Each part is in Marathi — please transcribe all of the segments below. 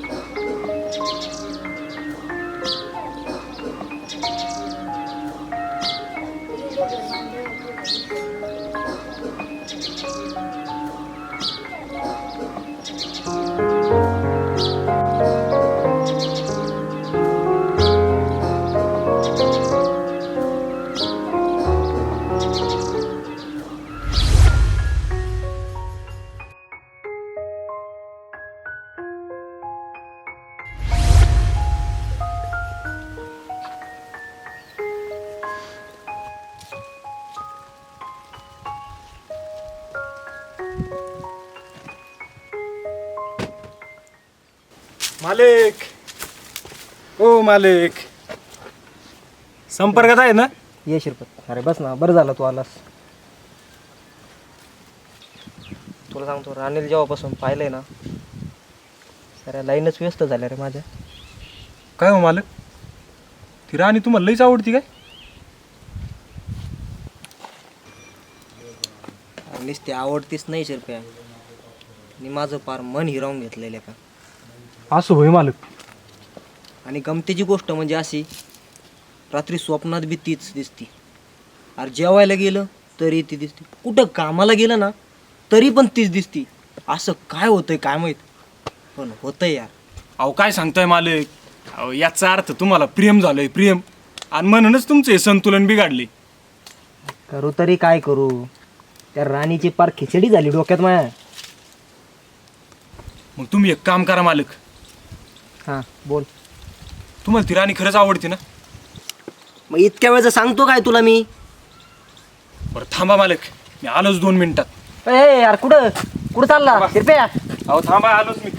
you ओ मालिक. संपर्कात आहे ना? ये शिरपत. अरे बस ना बरं झालं तू आलास. तुला सांगतो राणील जेव्हापासून पाहिलंय ना सऱ्या लाईनच व्यस्त झाल्या रे माझ्या. काय हो मालक? ती राणी तुम्हाला लईच आवडती काय? नुसती आवडतीच नाही शिरप्या. आणि माझं फार मन हिरावून घेतलेलं का? असं होय मालक. आणि गमतीची गोष्ट म्हणजे अशी रात्री स्वप्नात बी तीच दिसती. अरे जेवायला गेलं तरी ती दिसते. कुठं कामाला गेलं ना तरी पण तीच दिसती. असं काय होतंय काय माहीत? पण होतंय यार. अहो काय सांगताय मालक? अहो याचा अर्थ तुम्हाला प्रेम झालंय प्रेम. आणि म्हणूनच तुमचे संतुलन बिघडले. करू तरी काय करू? त्या राणीची पार खिचडी झाली डोक्यात माया. मग तुम्ही एक काम करा मालक. हां बोल. तुम्हाला ती राणी खरंच आवडते ना? मग इतक्या वेळचं सांगतो काय तुला मी? बरं थांबा मालक. मी आलोच दोन मिनिटात. ए यार कुठं? कुठं चालला? शिरप्या अहो थांबा आलोच मी.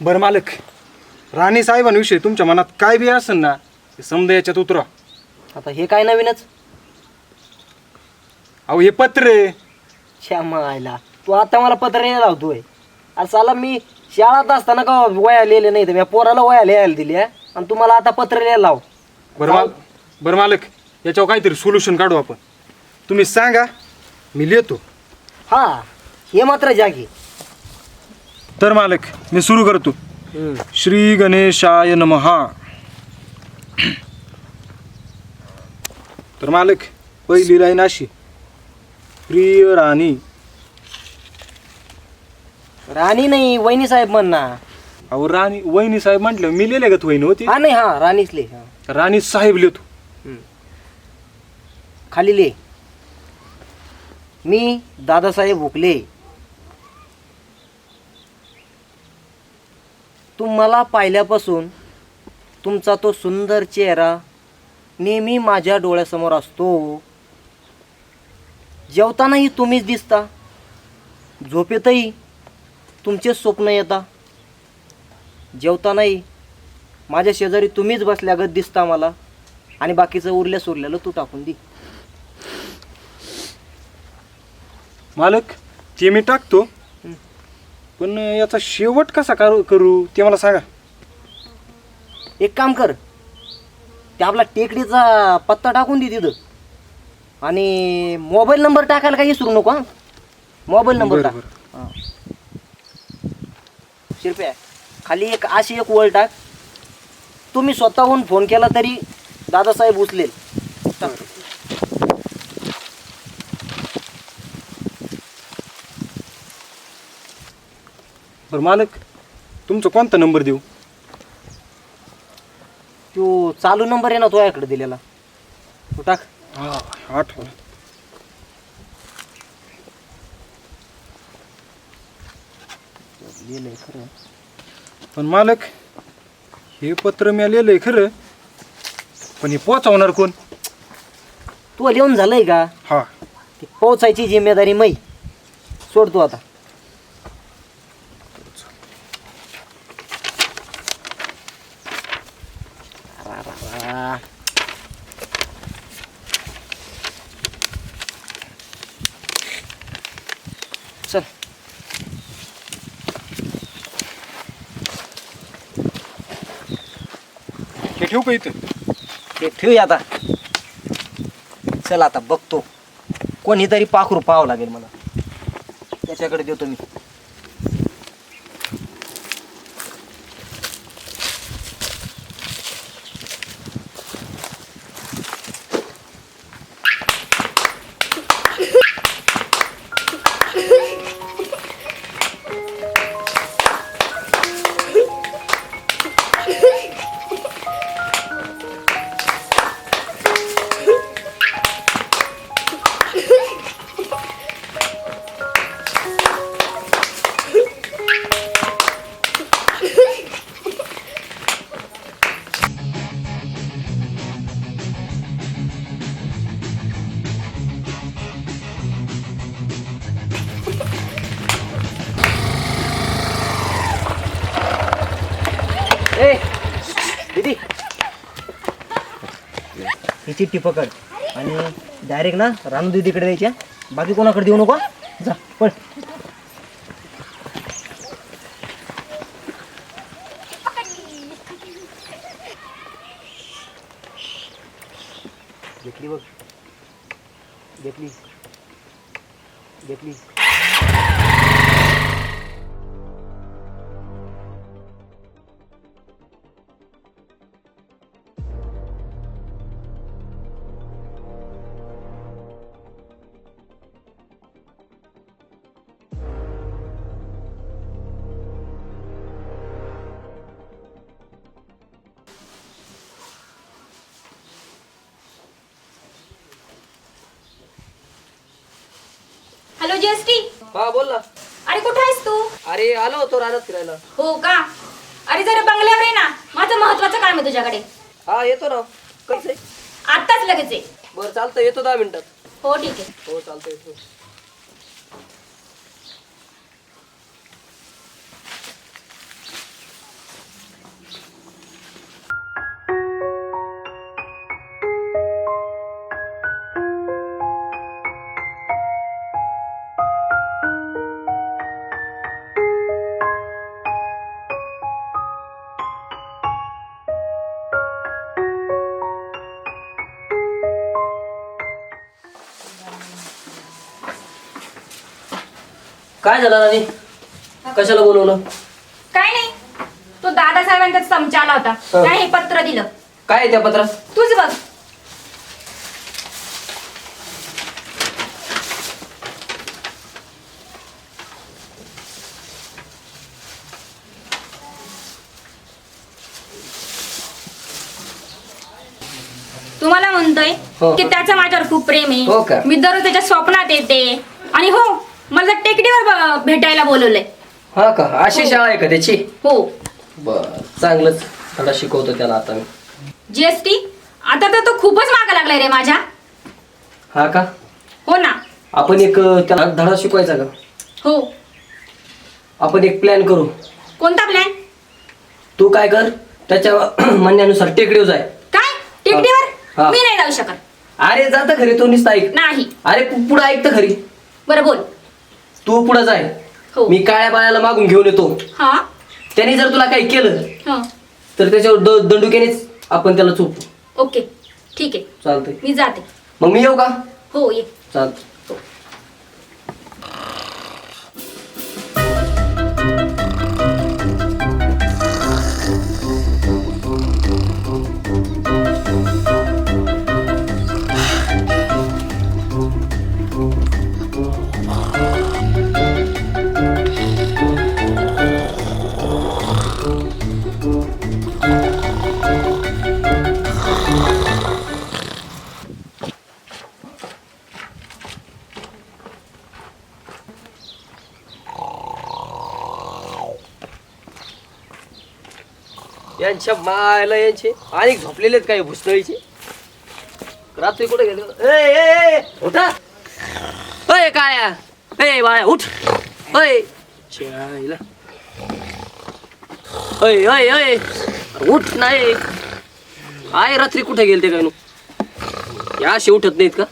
बरं मालक. राणी साहेबांविषयी तुमच्या मनात काय बी असेल ना ते समजा याच्यात उतरा आता हे काय नवीनच? अहो हे पत्र आहे. तू आता मला पत्र नाही लावतोय. अरे साला मी शाळात असताना का वया लिहिले नाही तर मी पोराला वया लिहायला दिली आहे आणि तुम्हाला आता पत्र लिहायला लाव. बरं माल बरं मालक याच्यावर काहीतरी सोल्युशन काढू आपण. तुम्ही सांगा मी लिहितो. हा हे मात्र जागी. तर मालक मी सुरू करतो. श्री गणेशाय नमहा तर मालक पहिली लाईन अशी. प्रिय राणी. राणी नाही वहिनी साहेब म्हण ना. अहो राणी वहिनी साहेब म्हटलं मी लिहिले का वहिनी होती? हा नाही हा राणीच ले हा. राणी साहेब लिहितो खाली ले मी दादासाहेब भोकले तुम्हाला पाहिल्यापासून तुमचा तो सुंदर चेहरा नेहमी माझ्या डोळ्यासमोर असतो. जेवतानाही तुम्हीच दिसता. झोपेतही तुमचेच स्वप्न येता. जेवतानाही माझ्या शेजारी तुम्हीच बसल्यागत दिसता मला. आणि बाकीचं उरल्या सुरल्याला तू टाकून दे. मालक ते मी टाकतो. पण याचा शेवट कसा करू करू ते मला सांगा. एक काम कर. ते आपला टेकडीचा पत्ता टाकून दे तिथं. आणि मोबाईल नंबर टाकायला काही विसरू नको हां? मोबाईल नंबर बरं, टाक. हां. शिरप्या खाली एक अशी एक वळ टाक. तुम्ही स्वतःहून फोन केला तरी दादासाहेब उचलेल. बरं. मालक तुमचा कोणता नंबर देऊ? तो चालू नंबर आहे ना तो याकडे दिलेला. तो टाक. आठवण लिहिलंय खरं. पण मालक हे पत्र मी लिहिलंय खरं पण हे पोचवणार कोण? तू लिहून झालंय का? हा. ती पोचायची जिम्मेदारी मै. सोड तू आता चल नको इथं. ते ठेवूया आता. चला आता बघतो. कोणीतरी पाखरू पाहावं लागेल मला. त्याच्याकडे देतो मी. चिठ्ठी पकड आणि डायरेक्ट ना रानू दीदीकडे द्यायच्या बाकी कोणाकडे देऊ नको? जा पळ. घेतली बघ घेतली घेतली हॅलो जीएसटी हा बोल ना. अरे कुठे आहेस तू? अरे आलो होतो रानात फिरायला. हो का? अरे जरा बंगल्यावर आहे ना. माझं महत्वाचं काम आहे तुझ्याकडे. हा येतो ना. कैसे आत्ताच लगेच आहे बरं चालतं येतो दहा मिनिटात. हो ठीक आहे. हो चालतं येतो. काय झालं राणी? कशाला बोलवलं? काय नाही. तो दादासाहेबांचा चमचा आला होता. हो. त्याने हे पत्र दिलं. काय आहे त्या पत्रात? तूच बघ. तुम्हाला म्हणतोय हो. की त्याचं माझ्यावर खूप प्रेम हो का? आहे मी दररोज त्याच्या स्वप्नात येते. आणि हो मला टेकडीवर ब- भेटायला बोलवलंय. हा का? अशी शाळा आहे का त्याची? हो. बर चांगलंच. मला शिकवतो त्याला आता मी. जीएसटी आता तर तो खूपच मागा लागलाय रे माझ्या. हा का? हो ना. आपण एक अं, त्याला धडा शिकवायचा का? हो. आपण एक प्लॅन करू. कोणता प्लॅन तू काय कर त्याच्या म्हणण्यानुसार टेकडीवर जाय. काय? हा. टेकडीवर मी नाही जाऊ शकत. अरे जाता खरी तू नुसतं ऐक. नाही. अरे पुढं ऐक तर खरी बरं बोल. तू पुढं जाय. हो. मी काळ्या बाळाला मागून घेऊन येतो. हा. त्याने जर तुला काही केलं हा. तर त्याच्यावर द- दंडुक्यानेच आपण त्याला चोपू. ओके. ठीक आहे. चालतंय. मी जाते. मग मी येऊ का? हो ये. चालतं यांच्या मायला यांचे आणि झोपलेले आहेत काही भुसनळीचे रात्री कुठे गेले? ए, ए, ए, उठा. अय काळ्या. ए बाळ्या उठ. अय चायला अय अय अय उठ नाही. आय रात्री कुठे गेलते काय नु? या असे उठत नाहीत का?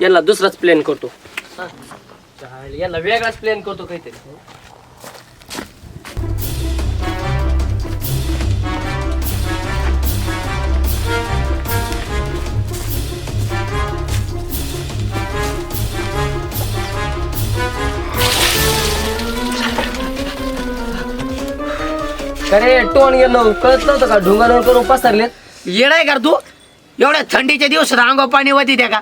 यांना दुसराच प्लॅन करतो. याला यांना वेगळाच प्लॅन करतो काहीतरी. अरे टोन गेलो कळत नव्हतं का? करून पसरलेत येडाय कर तू? एवढ्या थंडीच्या दिवसात अंगावर पाणी वाती त्या का?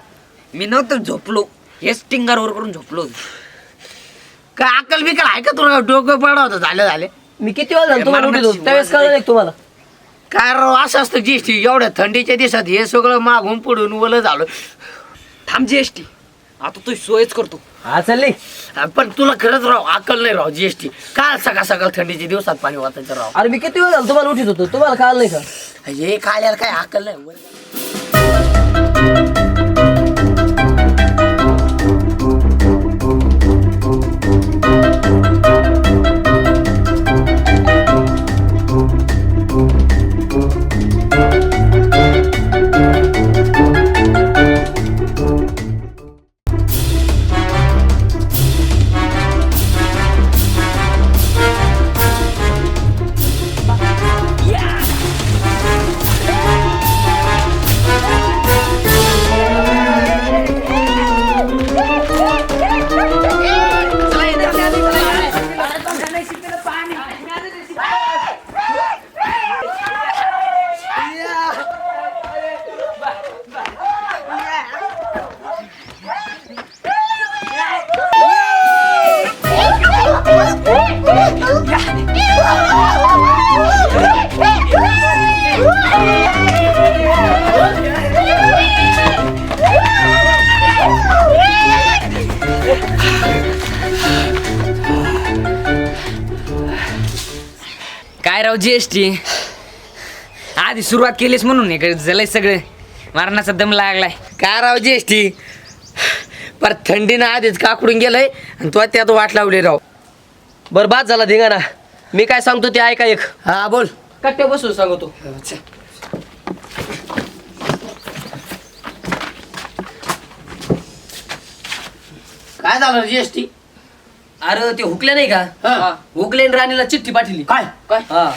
मी नव्हतं झोपलो. हेच टिंगारवर करून झोपलो. काय अक्कल बिकल आहे का तुला? डोकं पडा होतं झालं झाले. मी किती वेळ झालं तुम्हाला उठीत होतो त्यावेळेस कळलं नाही का तुम्हाला? काय राव असं असतं जीएसटी. एवढ्या थंडीच्या दिवसात हे सगळं मागून पुढून ओलं झालं. थांब जीएसटी. आता तू सोयच करतो. हा चालली पण तुला खरंच राव अक्कल नाही राव जीएसटी काय सकाळ सकाळ थंडीच्या दिवसात पाणी वाचायचं राव. अरे मी किती वेळ झालं तुम्हाला उठीत होतो. तुम्हाला कळलं नाही का? हे काय काय अक्कल नाही. काय राव जीएसटी आधी सुरुवात केलीस म्हणून हे झालंय सगळं. मारण्याचा दम लागलाय. काय राव जीएसटी पर थंडीनं आधीच काकडून गेलंय आणि तो त्यात वाट लावली राव. बरं बाद झाला धिंगाणा. मी काय सांगतो ते ऐका एक. हा बोल. कट्टे बसून सांगतो काय झालं जीएसटी अरे ते हुकले नाही का? हा. हुकले आणि राणीला चिठ्ठी पाठवली. काय? काय? हा.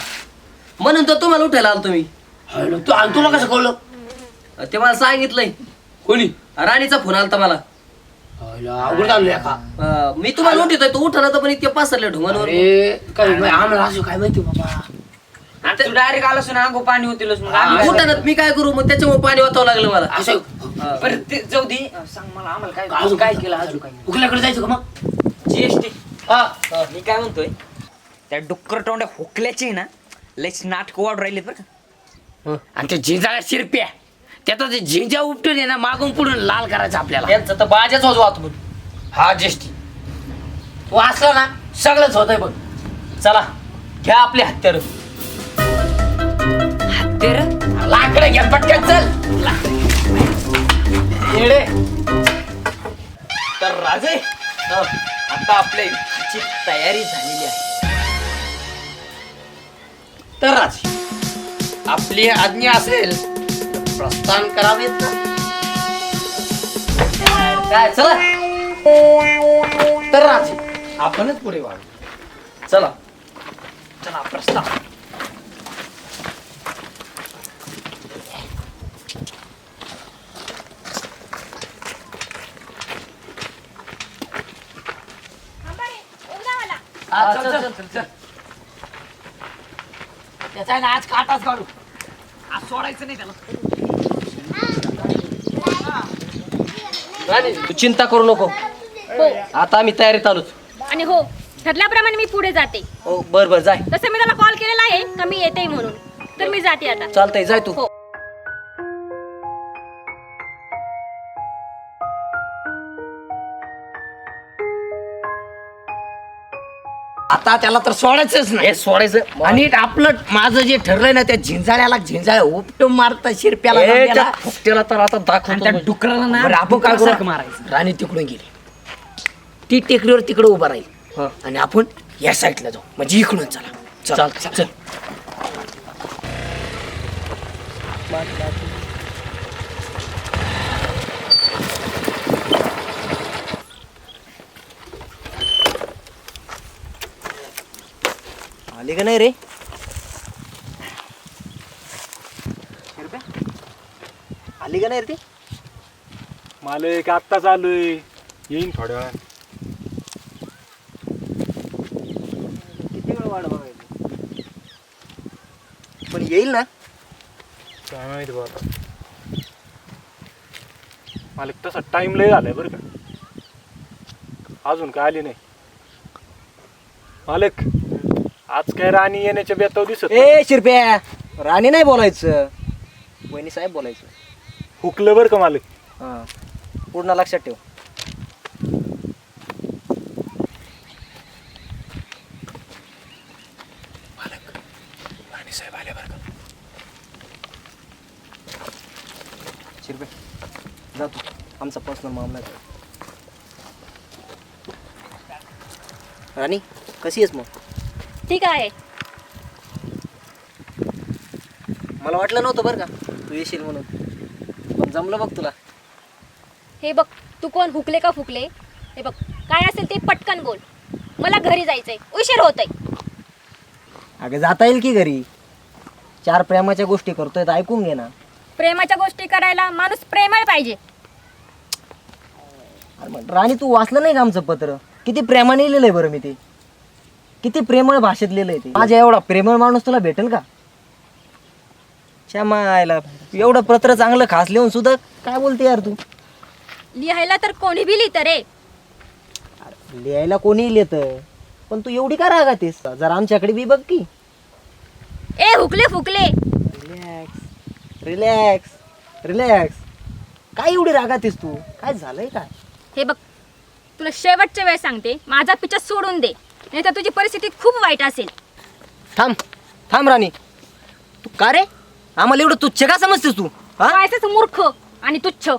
म्हणून तर तुम्हाला उठायला आलो तुम्ही. हॅलो, तू आणि तुला कसं कळलं? ते मला सांगितलंय. कोणी? राणीचा फोन आलता मला. हॅलो, अवघड झालं का? मी तुम्हाला उठितोय तो उठला तर पण इतके पसरले ढोंगांवर अरे काय माहिती, आम्हाला असं काय माहिती बाबा? आता तू डायरेक्ट आलास ना अंगो पाणी होतीलच मग आम्ही काय उठानात मी काय करू? मग त्याच्यामुळे पाणी वाचावं लागलं मला. असं? करू? बरं ते जाऊ दे. सांग मला आम्हाला काय अजून काय केलं अजून काय उकल्याकडे जायचं का मग? जीएसटी हा. मी काय म्हणतोय त्या डुक्कर तोंड्या हुकल्याची ना लईच नाटक वाढ राहिलेत बरं का. आणि ते झिंजाळ्या शिरप्या त्याचा ते झिंजा उपटून आहे ना मागून पुढून लाल करायचं आपल्याला. त्यांचं तर बाजाच वाजवा तुम्ही हा ज्येष्ठी तू असला ना सगळंच होतंय बघ. चला घ्या आपले हत्यार. ते र लाकडे घ्या पटकन चल. येडे. तर राजे आता आपल्या युतीची तयारी झालेली आहे. तर राज आपली आज्ञा असेल तर प्रस्थान करावे काय चला. तर राज आपणच पुढे वाढू. चला. चला प्रस्थान. हा, चल, चल, चल, चल. त्याचा आहे ना आज काटाच काढू. आज सोडायचं नाही त्याला. राणी तू चिंता करू नको. हो. आता आम्ही तयारीत आलोच. आणि हो ठरल्याप्रमाणे मी पुढे जाते. हो बर बर जाय. तसं मी त्याला कॉल केलेला आहे का मी येते म्हणून. तर मी जाते आता. चालतंय जाय तू. हो. आता त्याला तर सोडायचंच नाही. सोडायचं. आणि आपलं माझं जे ठरलंय ना त्या झिंजाळ्याला झिंजाळ्या उपटून मारता शिरप्याला ए, फुकट्याला तर आता आणि दाखवतो त्या मी. डुकराला ना डुकरासारखं करू? मारायचं. राणी तिकडून गेली. ती टेकडीवर तिकडे उभा राहील. हा. आणि आपण या साईडला जाऊ. म्हणजे इकडून चला. चल. चल आली का नाही रे. आली का नाही रे ती? मालक आत्ता चालूय. येईन थोड्या वेळात किती वेळ वाट बघायची? पण येईल ना? काय माहिती बा आता मालक तसा टाइम लय झालाय बरं का. अजून काय आली नाही. मालक आज काय राणी येण्याच्या बेताव दिसत. ए शिरप्या राणी नाही बोलायचं. वहिनी साहेब बोलायचं. हुकलं बरं का मालक? हां. पूर्ण लक्षात ठेव. राणी साहेब आले बरं का? शिरपे जातो आमचा पर्सनल मामला आहे. राणी कशी आहेस मग? ठीक आहे. मला वाटलं नव्हतं बरं का तू येशील म्हणून. पण जमलं बघ तुला. हे बघ तू कोण हुकले का फुकले? हे बघ काय असेल ते पटकन बोल. मला घरी जायचंय उशीर होतय. अगं जाता येईल की घरी? चार प्रेमाच्या गोष्टी करतोय तर ऐकून घे ना. प्रेमाच्या गोष्टी करायला माणूस प्रेमळ पाहिजे. अरे मग राणी तू वाचलं नाही का आमचं पत्र? किती प्रेमाने लिहिलंय बरं मी ते? किती प्रेमळ भाषेत लिहिलंय ते. माझ्या एवढा प्रेमळ माणूस तुला भेटेल का? श्यामायला एवढं पत्र चांगलं खास लिहून सुद्धा काय बोलते यार तू? लिहायला तर कोणी बी लिहितं रे. लिहायला कोणी लिहित? पण तू एवढी का रागातेस? जरा आमच्याकडे बी बघ की. ए हुकले फुकले. रिलॅक्स रिलॅक्स रिलॅक्स काय एवढी रागातेस तू? काय झालंय काय? हे बघ तुला शेवटच्या वेळ सांगते. माझा पिच्छा सोडून दे. नाही तर तुझी परिस्थिती खूप वाईट असेल थांब थांब राणी तू का रे आम्हाला एवढं तुच्छ का समजतेस तू हा व्हायचंच मूर्ख आणि तुच्छ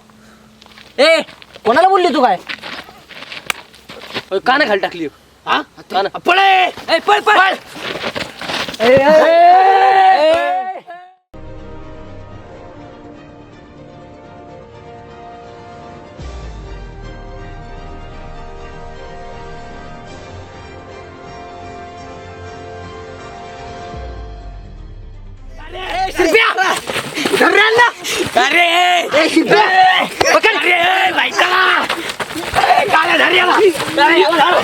ए कोणाला बोलली तू काय काना खाली टाकली हा पळे ए, पळ पळ पकड अरे बाईचा काळ्या धर्याला